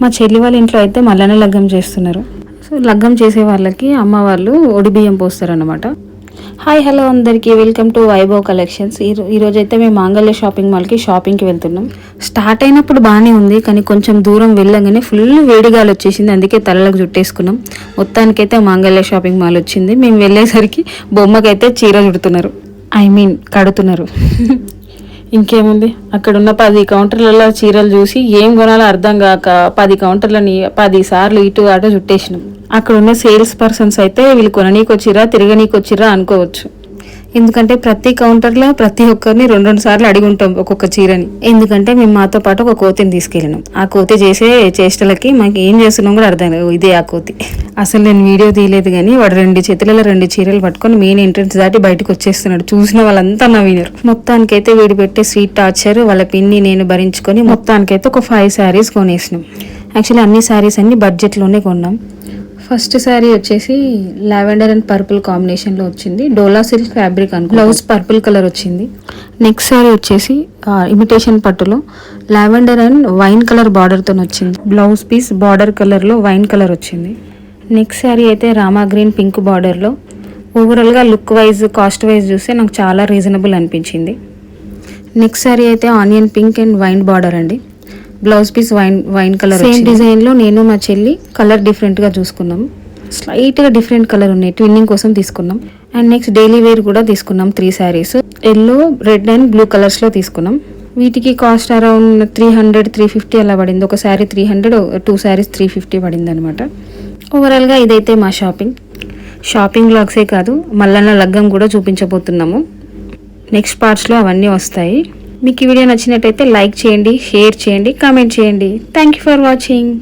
మా చెల్లి వాళ్ళ ఇంట్లో అయితే మల్లన్న లగ్గం చేస్తున్నారు. సో లగ్గం చేసే వాళ్ళకి అమ్మ వాళ్ళు ఒడి బియ్యం పోస్తారనమాట హాయ్ హలో అందరికీ. Welcome to Vaibhav collections. ఈ ఈరోజు అయితే మేము మాంగళ్య షాపింగ్ మాల్కి షాపింగ్కి వెళ్తున్నాం. స్టార్ట్ అయినప్పుడు బాగానే ఉంది కానీ కొంచెం దూరం వెళ్ళగానే ఫుల్ వేడిగాలు వచ్చేసింది. అందుకే తలలకు జుట్టేసుకున్నాం. మొత్తానికైతే మాంగళ్య షాపింగ్ మాల్ వచ్చింది. మేము వెళ్ళేసరికి బొమ్మకైతే చీర చుడుతున్నారు. ఐ మీన్ కడుతున్నారు. ఇంకేముంది? అక్కడ ఉన్న పది కౌంటర్లలో చీరలు చూసి ఏం కొనాలో అర్థం కాక పది కౌంటర్లని పది సార్లు ఇటు అటు చుట్టేసినాం. అక్కడ ఉన్న సేల్స్ పర్సన్స్ అయితే వీళ్ళు కొననీకి వచ్చిరా తిరగనీకి వచ్చిరా అనుకోవచ్చు. ఎందుకంటే ప్రతి కౌంటర్లో ప్రతి ఒక్కరిని రెండు రెండు సార్లు అడిగి ఉంటాం ఒక్కొక్క చీరని. ఎందుకంటే మేము మాతో పాటు ఒక కోతిని తీసుకెళ్ళినాం. ఆ కోతి చేసే చేష్టలకి మాకు ఏం చేస్తున్నాం కూడా అర్థం కాదు ఇదే ఆ కోతి. అసలు నేను వీడియో తీయలేదు కానీ వాడు రెండు చేతులలో రెండు చీరలు పట్టుకొని మెయిన్ ఎంట్రన్స్ దాటి బయటకు వచ్చేస్తున్నాడు. చూసిన వాళ్ళంతా నవ్వినారు. మొత్తానికైతే వీడు పెట్టే స్వీట్ టార్చర్ వాళ్ళ పిన్ని నేను భరించుకొని మొత్తానికైతే ఒక ఫైవ్ శారీస్ కొనేసినాం. యాక్చువల్లీ అన్ని శారీస్ అన్ని బడ్జెట్లోనే కొన్నాం. ఫస్ట్ శారీ వచ్చేసి లావెండర్ అండ్ పర్పుల్ కాంబినేషన్లో వచ్చింది. డోలా సిల్క్ ఫ్యాబ్రిక్ అనుకో బ్లౌజ్ పర్పుల్ కలర్ వచ్చింది. నెక్స్ట్ శారీ వచ్చేసి ఇమిటేషన్ పట్టులో లావెండర్ అండ్ వైన్ కలర్ బార్డర్తో వచ్చింది. బ్లౌజ్ పీస్ బార్డర్ కలర్లో వైన్ కలర్ వచ్చింది. నెక్స్ట్ శారీ అయితే రామా గ్రీన్ పింక్ బార్డర్లో ఓవరాల్గా లుక్ వైజ్ కాస్ట్ వైజ్ చూస్తే నాకు చాలా రీజనబుల్ అనిపించింది. నెక్స్ట్ శారీ అయితే onion pink and wine border అండి. Blouse piece wine wine colour same డిజైన్లో నేను మా చెల్లి కలర్ డిఫరెంట్గా చూసుకున్నాం. స్లైట్గా డిఫరెంట్ కలర్ ఉన్నాయి ట్విన్నింగ్ కోసం తీసుకున్నాం. అండ్ నెక్స్ట్ డైలీ వేర్ కూడా తీసుకున్నాం three saris yellow red and blue కలర్స్లో తీసుకున్నాం. వీటికి cost around three hundred three fifty అలా పడింది. ఒక sari three hundred two saris three fifty పడింది అనమాట ఓవరాల్గా ఇదైతే మా షాపింగ్ షాపింగ్ బ్లాగ్సే కాదు మల్లన్న లగ్గం కూడా చూపించబోతున్నాము. నెక్స్ట్ పార్ట్స్లో అవన్నీ వస్తాయి. మీకు ఈ వీడియో నచ్చినట్టయితే లైక్ చేయండి షేర్ చేయండి కామెంట్ చేయండి. Thank you for watching